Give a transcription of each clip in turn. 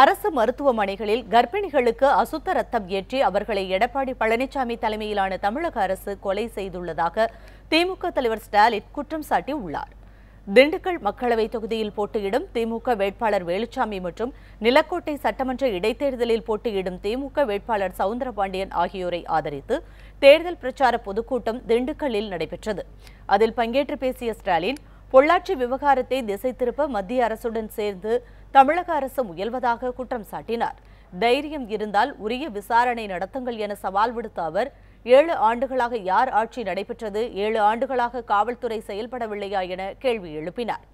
அரசு மருத்துவமனைகளில் கர்ப்பிணிகளுக்கு அசுத்த ரத்தம் ஏற்றி அவர்களை எடப்பாடி பழனிசாமி தலைமையிலான தமிழக அரசு கொலை செய்துள்ளதாக திமுக தலைவர் ஸ்டாலின் குற்றம் சாட்டியுள்ளார். திண்டுக்கல் மக்களவைத் தொகுதியில் போட்டியிடும் திமுக வேட்பாளர் வேலுச்சாமி மற்றும் நிலக்கோட்டை சட்டமன்ற இடைத்தேர்தலில் போட்டியிடும் திமுக வேட்பாளர் சவுந்தரபாண்டியன் ஆகியோரை ஆதரித்து தேர்தல் பிரச்சார பொதுக்கூட்டம் திண்டுக்கல்லில் நடைபெற்றது. அதில் பங்கேற்று பேசிய ஸ்டாலின் பொள்ளாச்சி விவகாரத்தை திசை திருப்ப மத்திய அரசுடன் சேர்ந்து தமிழக அரசு முயல்வதாக குற்றம் சாட்டினார். தைரியம் இருந்தால் உரிய விசாரணை நடத்துங்கள் என சவால் விடுத்த அவர் ஏழு ஆண்டுகளாக யார் ஆட்சி நடைபெற்றது ஏழு ஆண்டுகளாக காவல்துறை செயல்படவில்லையா என கேள்வி எழுப்பினார்.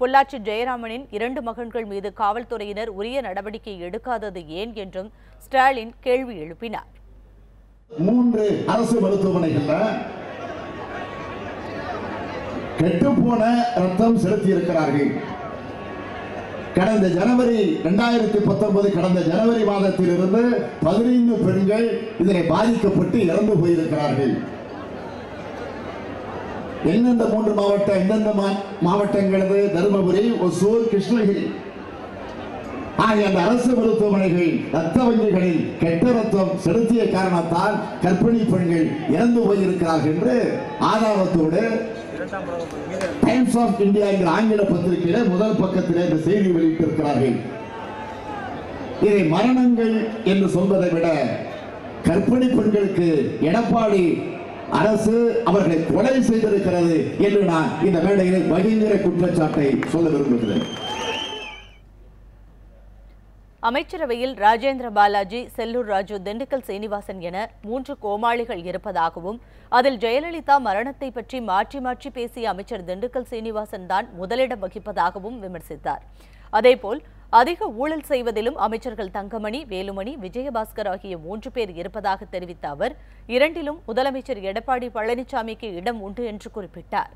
பொள்ளாச்சி ஜெயராமனின் இரண்டு மகன்கள் மீது காவல்துறையினர் உரிய நடவடிக்கை எடுக்காதது ஏன் என்றும் ஸ்டாலின் கேள்வி எழுப்பினார். மூன்று அரசு மருத்துவமனைகள்ல கெட்டுப்போன ரத்தம் செலுத்தி இருக்கிறார்கள் கடந்த ஜனவரி இரண்டாயிரத்தி பத்தொன்பது கடந்த ஜனவரி மாதத்தில் இருந்து பதினைந்து பெண்கள் இதனை பாதிக்கப்பட்டு இறந்து போயிருக்கிறார்கள். எந்தெந்த மூன்று மாவட்டம் எந்தெந்த மா- மாவட்டங்களது தருமபுரி ஒசூர் கிருஷ்ணகிரி. ஆகிய அந்த அரசு மருத்துவமனைகள் ரத்த வங்கிகளில் கெட்ட ரத்தம் செலுத்திய காரணத்தால் கர்ப்பிணி பெண்கள் இறந்து போயிருக்கிறார்கள் என்று ஆதாரத்தோடு டைம்ஸ் ஆஃப் இந்தியா என்கிற ஆங்கில பத்திரிகையில முதல் பக்கத்திலே இந்த செய்தி வெளியிட்டிருக்கிறார்கள். இதை மரணங்கள் என்று சொல்வதை விட கர்ப்பிணி பெண்களுக்கு எடப்பாடி அரசு அவர்களை கொலை செய்திருக்கிறது என்று நான் இந்த மேடையில் பகிர்ந்த குற்றச்சாட்டை சொல்ல விரும்புகிறேன். அமைச்சரவையில் ராஜேந்திர பாலாஜி செல்லூர் ராஜு திண்டுக்கல் சீனிவாசன் என மூன்று கோமாளிகள் இருப்பதாகவும் அதில் ஜெயலலிதா மரணத்தை பற்றி மாற்றி மாற்றி பேசிய அமைச்சர் திண்டுக்கல் சீனிவாசன் தான் முதலிடம் வகிப்பதாகவும் விமர்சித்தார். அதேபோல் அதிக ஊழல் செய்வதிலும் அமைச்சர்கள் தங்கமணி வேலுமணி விஜயபாஸ்கர் ஆகிய மூன்று பேர் இருப்பதாக தெரிவித்த அவர் இரண்டிலும் முதலமைச்சர் எடப்பாடி பழனிசாமிக்கு இடம் உண்டு என்று குறிப்பிட்டார்.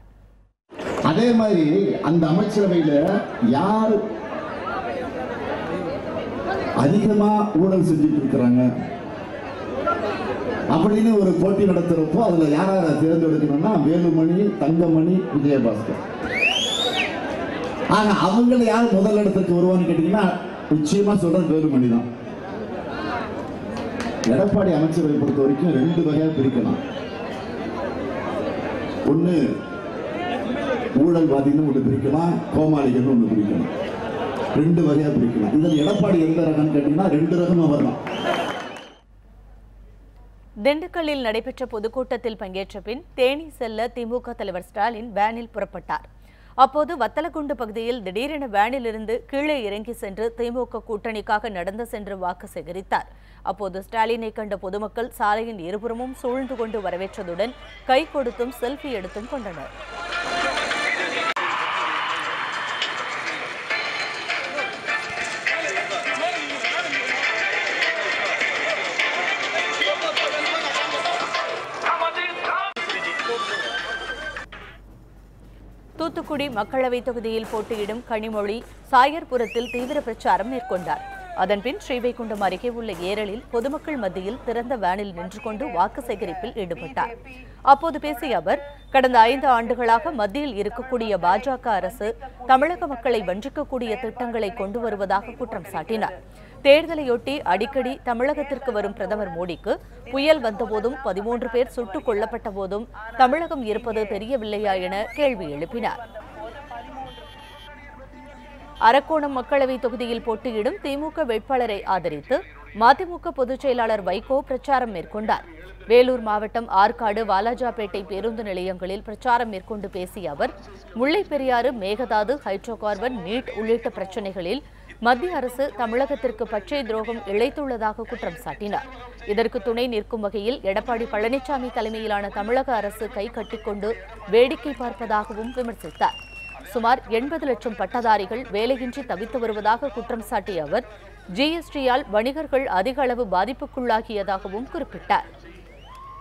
அதே மாதிரி அந்த அமைச்சரவையில் யார் அதிகமா ஊழல் செஞ்சுட்டு இருக்கிறாங்க அப்படின்னு ஒரு போட்டி நடத்துறப்போ அதுல யாரை தேர்ந்தெடுக்கணும்னா வேலுமணி தங்கமணி விஜயபாஸ்கர். ஆனா அவங்கள யார் முதல் இடத்துக்கு வருவான்னு கேட்டீங்கன்னா நிச்சயமா சொல்றது வேலுமணி தான். எடப்பாடி அமைச்சரவை பொறுத்த வரைக்கும் ரெண்டு வகையா பிரிக்கலாம். ஒண்ணு ஊழல்வாதின்னு ஒன்று பிரிக்கலாம் கோமாளிகள்னு ஒன்று பிரிக்கலாம். ரெண்டு வகையா பிரிக்கலாம். இதில் எடப்பாடி எந்த ரகம்னு கேட்டீங்கன்னா ரெண்டு ரகமா வரலாம் திண்டுக்கல்லில் நடைபெற்ற பொதுக்கூட்டத்தில் பங்கேற்ற பின் தேனி செல்ல திமுக தலைவர் ஸ்டாலின் வேனில் புறப்பட்டார். அப்போது வத்தலகுண்டு பகுதியில் திடீரென வேனிலிருந்து கீழே இறங்கி சென்று திமுக கூட்டணிக்காக நடந்து சென்று வாக்கு சேகரித்தார். அப்போது ஸ்டாலினை கண்ட பொதுமக்கள் சாலையின் இருபுறமும் சூழ்ந்து கொண்டு வரவேற்றதுடன் கை கொடுத்தும் செல்ஃபி எடுத்தும் கொண்டனர். தூத்துக்குடி மக்களவைத் தொகுதியில் போட்டியிடும் கனிமொழி சாயர்புரத்தில் தீவிர பிரச்சாரம் மேற்கொண்டார். அதன்பின் ஸ்ரீவைகுண்டம் அருகே உள்ள ஏரலில் பொதுமக்கள் மத்தியில் திறந்த வேனில் நின்று கொண்டு வாக்கு சேகரிப்பில் ஈடுபட்டார். அப்போது பேசிய அவர் கடந்த ஐந்து ஆண்டுகளாக மத்தியில் இருக்கக்கூடிய பாஜக அரசு தமிழக மக்களை வஞ்சிக்கக்கூடிய திட்டங்களை கொண்டு வருவதாக குற்றம் சாட்டினார். தேர்தலையொட்டி அடிக்கடி தமிழகத்திற்கு வரும் பிரதமர் மோடிக்கு புயல் வந்தபோதும் பதிமூன்று பேர் சுட்டுக் கொல்லப்பட்ட போதும் தமிழகம் இருப்பது தெரியவில்லையா என கேள்வி எழுப்பினார். அரக்கோணம் மக்களவை தொகுதியில் போட்டியிடும் திமுக வேட்பாளரை ஆதரித்து மதிமுக பொதுச் செயலாளர் வைகோ பிரச்சாரம் மேற்கொண்டார். வேலூர் மாவட்டம் ஆற்காடு வாலாஜாபேட்டை பேருந்து நிலையங்களில் பிரச்சாரம் மேற்கொண்டு பேசிய அவர் Mullaperiyar Mekedatu hydro carbon NEET உள்ளிட்ட பிரச்சினைகளில் மத்திய அரசு தமிழகத்திற்கு பச்சை துரோகம் இழைத்துள்ளதாக குற்றம் சாட்டினார். இதற்கு துணை நிற்கும் வகையில் எடப்பாடி பழனிசாமி தலைமையிலான தமிழக அரசு கை கட்டிக்கொண்டு வேடிக்கை பார்ப்பதாகவும் விமர்சித்தார். சுமார் எண்பது லட்சம் பட்டதாரிகள் வேலையின்றி தவித்து வருவதாக குற்றம் சாட்டிய அவர் ஜிஎஸ்டியால் வணிகர்கள் அதிக அளவு பாதிப்புக்குள்ளாகியதாகவும் குறிப்பிட்டார்.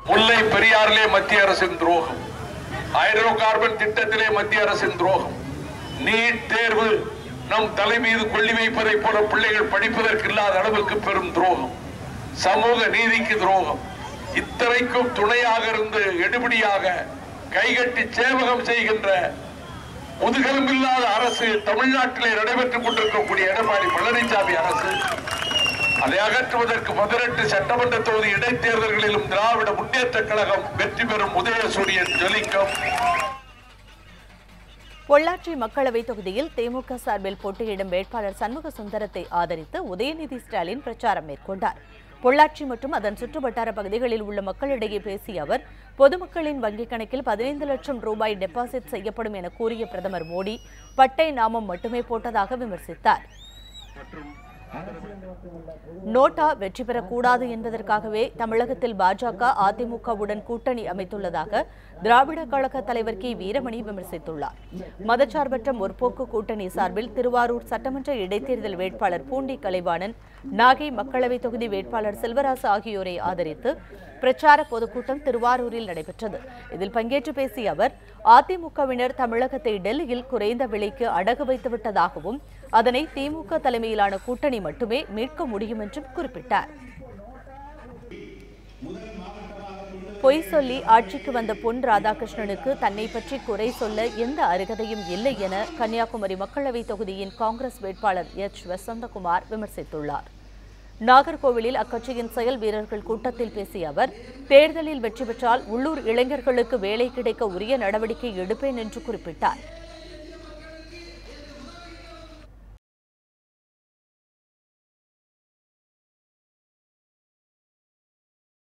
முல்லை பெரியாரிலே மத்திய அரசின் துரோகம் ஹைட்ரோ கார்பன் திட்டத்திலே மத்திய அரசின் துரோகம் நீட் தேர்வு நம் தலை மீது கொள்ளி வைப்பதை போல பிள்ளைகள் படிப்பதற்கு இல்லாத அளவுக்கு பெரும் துரோகம் சமூக நீதிக்கு துரோகம். இத்தனைக்கும் துணையாக இருந்து எடுபடியாக கைகட்டி சேவகம் செய்கின்ற முதுகெலும்பில்லாத அரசு தமிழ்நாட்டிலே நடைபெற்றுக் கொண்டிருக்கக்கூடிய எடப்பாடி பழனிசாமி அரசு அதை அகற்றுவதற்கு பதினெட்டு சட்டமன்ற தொகுதி இடைத்தேர்தல்களிலும் திராவிட முன்னேற்ற கழகம் வெற்றி பெறும் உதயசூரியன் ஜொலிக்கும். பொள்ளாச்சி மக்களவைத் தொகுதியில் திமுக சார்பில் போட்டியிடும் வேட்பாளர் சண்முக சுந்தரத்தை ஆதரித்து உதயநிதி ஸ்டாலின் பிரச்சாரம் மேற்கொண்டார். பொள்ளாச்சி மற்றும் அதன் சுற்றுவட்டார பகுதிகளில் உள்ள மக்களிடையே பேசிய அவர் பொதுமக்களின் வங்கிக் கணக்கில் பதினைந்து லட்சம் ரூபாய் டெபாசிட் செய்யப்படும் என கூறிய பிரதமர் மோடி பட்டை நாமம் மட்டுமே போட்டதாக விமர்சித்தார். நோட்டா வெற்றி பெறக்கூடாது என்பதற்காகவே தமிழகத்தில் பாஜக அதிமுகவுடன் கூட்டணி அமைத்துள்ளதாக திராவிட கழக தலைவர் கி. வீரமணி விமர்சித்துள்ளார். மதச்சார்பற்ற முற்போக்கு கூட்டணி சார்பில் திருவாரூர் சட்டமன்ற இடைத்தேர்தல் வேட்பாளர் பூண்டி கலைவாணன் நாகை மக்களவைத் தொகுதி வேட்பாளர் செல்வராசு ஆகியோரை ஆதரித்து பிரச்சார பொதுக்கூட்டம் திருவாரூரில் நடைபெற்றது. இதில் பங்கேற்று பேசிய அவர் அதிமுகவினர் தமிழகத்தை டெல்லியில் குறைந்த விலைக்கு அடகு வைத்து விட்டதாகவும் அதனை திமுக தலைமையிலான கூட்டணி மட்டுமே மீட்க முடியும் என்றும் குறிப்பிட்டார். பொய் சொல்லி ஆட்சிக்கு வந்த பொன் ராதாகிருஷ்ணனுக்கு தன்னை பற்றி குறை சொல்ல எந்த அருகதையும் இல்லை என கன்னியாகுமரி மக்களவைத் தொகுதியின் காங்கிரஸ் வேட்பாளர் எச். வசந்தகுமார் விமர்சித்துள்ளார். நாகர்கோவிலில் அக்கட்சியின் செயல் வீரர்கள் கூட்டத்தில் பேசிய அவர் தேர்தலில் வெற்றி பெற்றால் உள்ளூர் இளைஞர்களுக்கு வேலை கிடைக்க உரிய நடவடிக்கை எடுப்பேன் என்று குறிப்பிட்டார்.